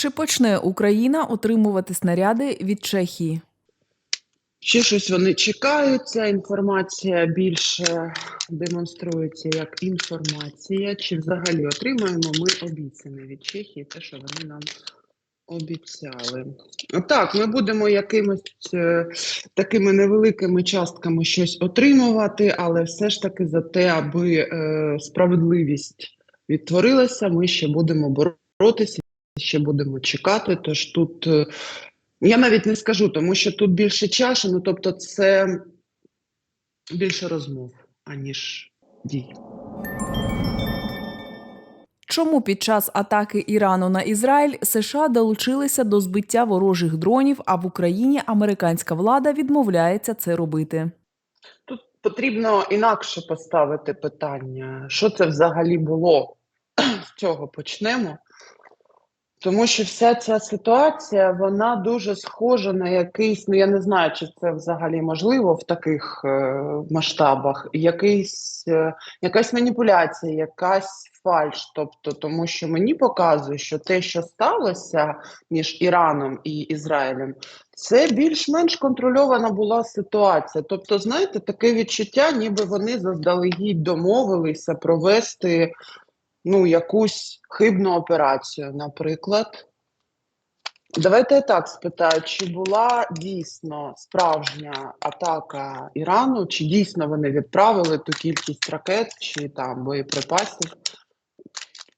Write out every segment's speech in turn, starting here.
Чи почне Україна отримувати снаряди від Чехії? Ще щось вони чекають. Ця інформація більше демонструється як інформація. Чи взагалі отримаємо ми обіцяне від Чехії, те, що вони нам обіцяли. Так, ми будемо якимось е, такими невеликими частками щось отримувати, але все ж таки за те, аби е, справедливість відтворилася, ми ще будемо боротися, ще будемо чекати. Тож тут. е, я навіть не скажу, тому що тут більше чаші, ну тобто це більше розмов, аніж дій. Чому під час атаки Ірану на Ізраїль США долучилися до збиття ворожих дронів, а в Україні американська влада відмовляється це робити? Тут потрібно інакше поставити питання, що це взагалі було. З цього почнемо. Тому що вся ця ситуація, вона дуже схожа на якийсь, ну я не знаю, чи це взагалі можливо в таких е, масштабах, якийсь, е, якась маніпуляція, якась фальш. Тобто, тому що мені показує, що те, що сталося між Іраном і Ізраїлем, це більш-менш контрольована була ситуація. Тобто, знаєте, таке відчуття, ніби вони заздалегідь домовилися провести ну, якусь хибну операцію, наприклад. Давайте я так спитаю, чи була дійсно справжня атака Ірану, чи дійсно вони відправили ту кількість ракет чи там боєприпасів,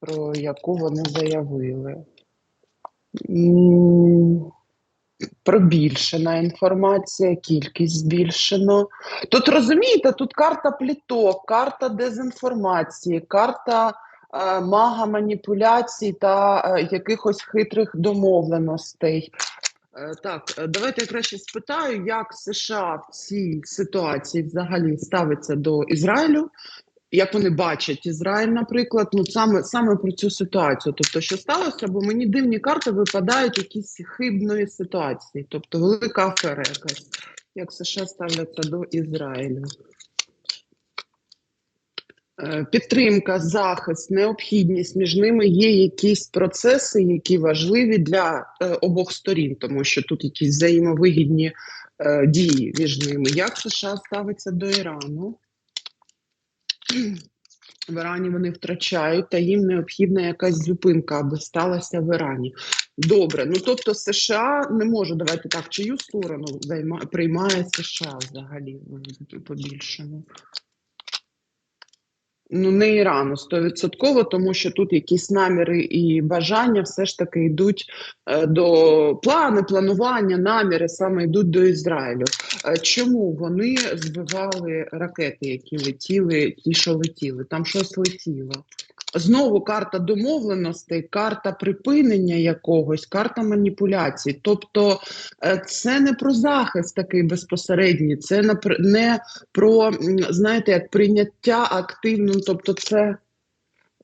про яку вони заявили? Пробільшена інформація, кількість збільшено. Тут розумієте, тут карта пліток, карта дезінформації, карта мага маніпуляцій та е, якихось хитрих домовленостей. Е, так, е, давайте я краще спитаю, як США в цій ситуації взагалі ставиться до Ізраїлю, як вони бачать Ізраїль, наприклад, ну саме саме про цю ситуацію. Тобто, що сталося, бо мені дивні карти випадають якісь хибної ситуації, тобто велика афера якась, як США ставляться до Ізраїлю. Е, Підтримка, захист, необхідність між ними є якісь процеси, які важливі для е, обох сторін, тому що тут якісь взаємовигідні е, дії між ними. Як США ставиться до Ірану? В Ірані вони втрачають, та їм необхідна якась зупинка, аби сталася в Ірані. Добре, ну тобто США не може давайте так, чию сторону займа, приймає США взагалі в- побільшому. Ну, не Ірану стовідсотково, тому що тут якісь наміри і бажання все ж таки йдуть е, до плани, планування, наміри саме йдуть до Ізраїлю. Е, чому вони збивали ракети, які летіли, ті, що летіли? Там щось летіло. Знову карта домовленостей, карта припинення якогось, карта маніпуляцій. Тобто е, це не про захист такий безпосередній, це не про, знаєте, як прийняття активно, тобто це.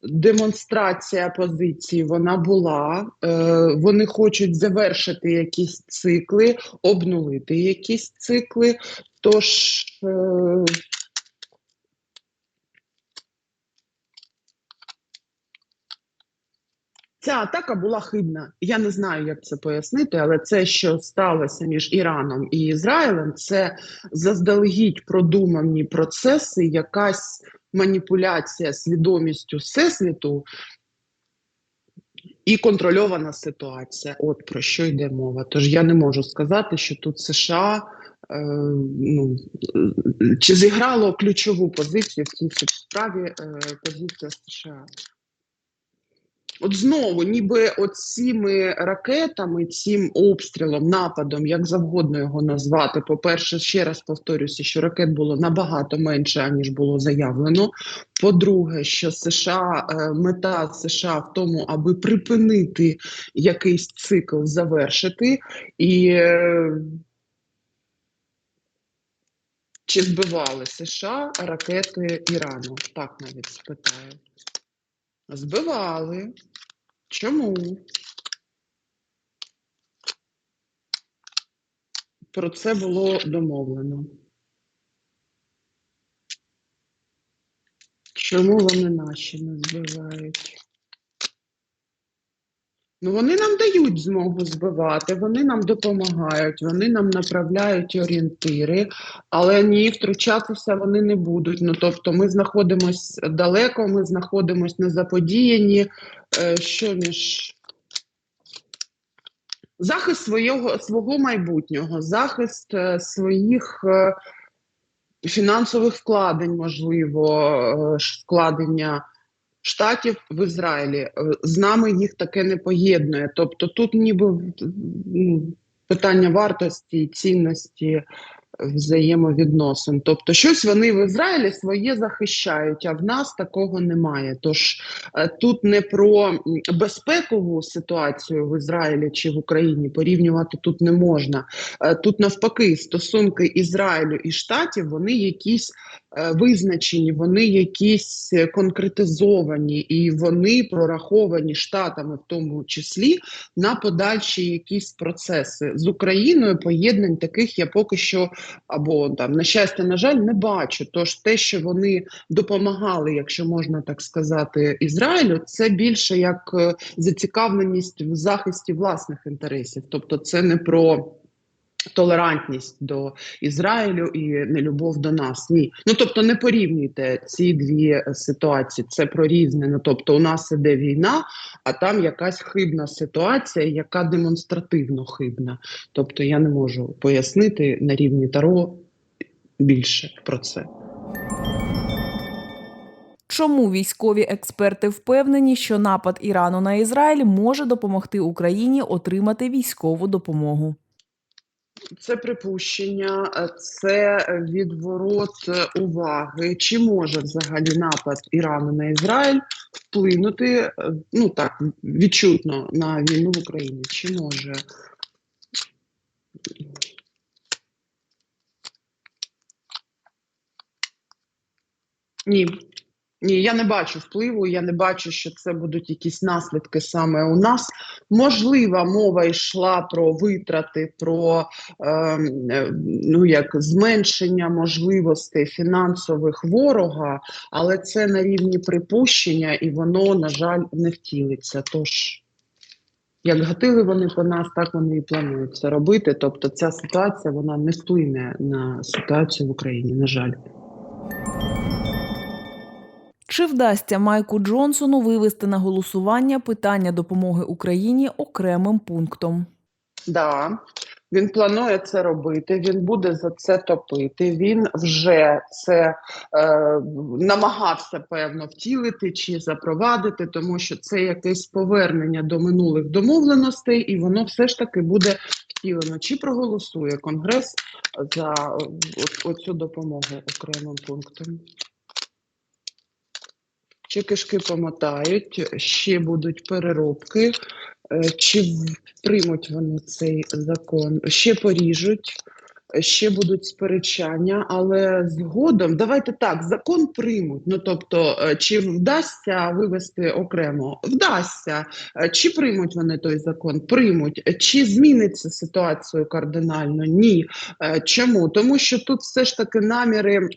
Демонстрація позиції вона була. Е, вони хочуть завершити якісь цикли, обнулити якісь цикли. Тож Ця атака була хибна. Я не знаю, як це пояснити, але це, що сталося між Іраном і Ізраїлем, це заздалегідь продумані процеси, якась маніпуляція свідомістю всесвіту і контрольована ситуація. От про що йде мова. Тож я не можу сказати, що тут США. е, Ну, чи зіграло ключову позицію в цій справі е, позиція США? От знову, ніби оціми ракетами, цим обстрілом, нападом, як завгодно його назвати. По-перше, ще раз повторюся, що ракет було набагато менше, аніж було заявлено. По-друге, що США е, мета США в тому, аби припинити якийсь цикл, завершити і. е, Чи збивали США ракети Ірану? Так навіть спитаю. Збивали. Чому? Про це було домовлено. Чому вони наші не збивають? Ну, вони нам дають змогу збивати, вони нам допомагають, вони нам направляють орієнтири, але ні, втручатися вони не будуть. Ну, тобто ми знаходимося далеко, ми знаходимося на заподіянні, е, що між захист свого, свого майбутнього, захист е, своїх е, фінансових вкладень, можливо, вкладення штатів в Ізраїлі. Е, З нами їх таке не поєднує. Тобто тут ніби питання вартості цінності взаємовідносин. Тобто, щось вони в Ізраїлі своє захищають, а в нас такого немає. Тож е, тут не про безпекову ситуацію в Ізраїлі чи в Україні порівнювати тут не можна. Е, Тут навпаки стосунки Ізраїлю і штатів вони якісь е, визначені, вони якісь е, конкретизовані і вони прораховані штатами, в тому числі на подальші якісь процеси з Україною. Поєднань таких я поки що або там на щастя, на жаль, не бачу. Тож те, що вони допомагали, якщо можна так сказати, Ізраїлю, це більше як е, зацікавленість в захисті власних інтересів, тобто це не про. Толерантність до Ізраїлю і нелюбов до нас. Ні. Ну тобто не порівнюйте ці дві е, ситуації. Це про різне. Ну тобто, у нас іде війна, а там якась хибна ситуація, яка демонстративно хибна. Тобто я не можу пояснити на рівні Таро більше про це. Чому військові експерти впевнені, що напад Ірану на Ізраїль може допомогти Україні отримати військову допомогу? Це припущення, е, це відворот е, уваги. Чи може взагалі напад Ірану на Ізраїль вплинути е, ну так відчутно на війну в Україні? Чи може? Ні. Ні, я не бачу впливу, я не бачу, що це будуть якісь наслідки саме у нас. Можлива, мова йшла про витрати, про ем, е, ну, як зменшення можливостей фінансових ворога, але це на рівні припущення, і воно, на жаль, не втілиться. Тож, як гатили вони по нас, так вони і планують це робити. Тобто, ця ситуація вона не вплине на ситуацію в Україні, на жаль. Чи вдасться Майку Джонсону вивести на голосування питання допомоги Україні окремим пунктом? Да, він планує це робити. Він буде за це топити. Він вже це е, намагався певно втілити чи запровадити, тому що це якесь повернення до минулих домовленостей, і воно все ж таки буде втілено. Чи проголосує Конгрес за оцю допомогу окремим пунктом? Чи кишки помотають, ще будуть переробки, е, чи приймуть вони цей закон, ще поріжуть, ще будуть сперечання, але згодом, давайте так, закон приймуть. Ну тобто, е, чи вдасться вивести окремо? Вдасться. Е, Чи приймуть вони той закон? Приймуть. Чи зміниться ситуацію кардинально? Ні. Чому? Тому що тут все ж таки наміри.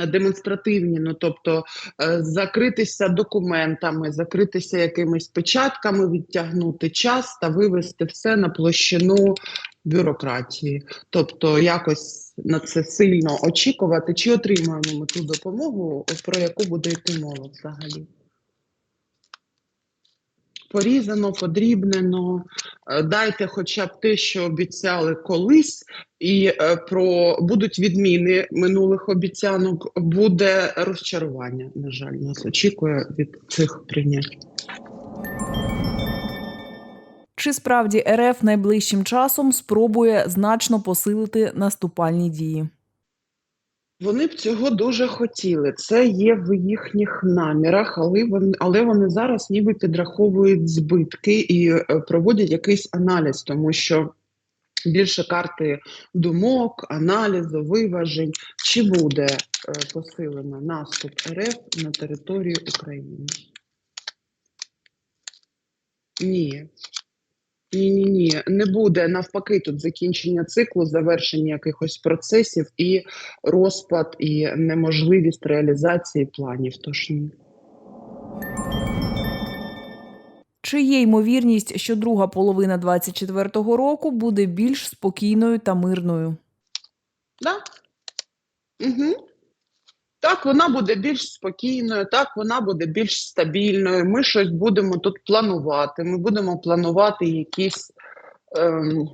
Демонстративні, ну тобто е, закритися документами, закритися якимись печатками, відтягнути час та вивести все на площину бюрократії. Тобто, якось на це сильно очікувати, чи отримаємо ми ту допомогу, про яку буде йти мова взагалі. Порізано, подрібнено, е, дайте хоча б те, що обіцяли колись, і е, про будуть відміни минулих обіцянок, буде розчарування. На жаль, нас очікує від цих прийнять. Чи справді РФ найближчим часом спробує значно посилити наступальні дії? Вони б цього дуже хотіли. Це є в їхніх намірах, але вони, але вони зараз ніби підраховують збитки і е, проводять якийсь аналіз, тому що більше карти думок, аналізу, виважень. Чи буде е, посилено наступ РФ на територію України? Ні. Ні, ні, ні, не буде навпаки тут закінчення циклу, завершення якихось процесів і розпад, і неможливість реалізації планів. Тож ні. Чи є ймовірність, що друга половина 24-го року буде більш спокійною та мирною? Да? Угу. Так, вона буде більш спокійною, так, вона буде більш стабільною. Ми щось будемо тут планувати. Ми будемо планувати якісь, ем,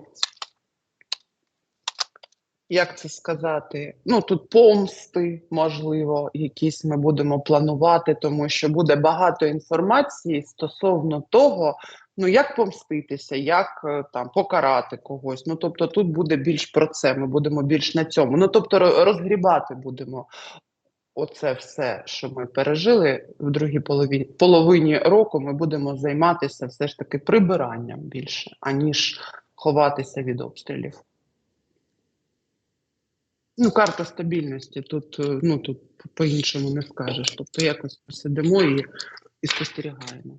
як це сказати, ну тут помсти, можливо, якісь ми будемо планувати, тому що буде багато інформації стосовно того, ну як помститися, як е, там покарати когось. Ну тобто тут буде більш про це. Ми будемо більш на цьому. Ну тобто розгрібати будемо оце все, що ми пережили в другій половині, половині року. Ми будемо займатися все ж таки прибиранням більше, аніж ховатися від обстрілів. Ну, карта стабільності. Тут, е, ну, тут по-іншому не скажеш. Тобто якось посидимо і, і спостерігаємо.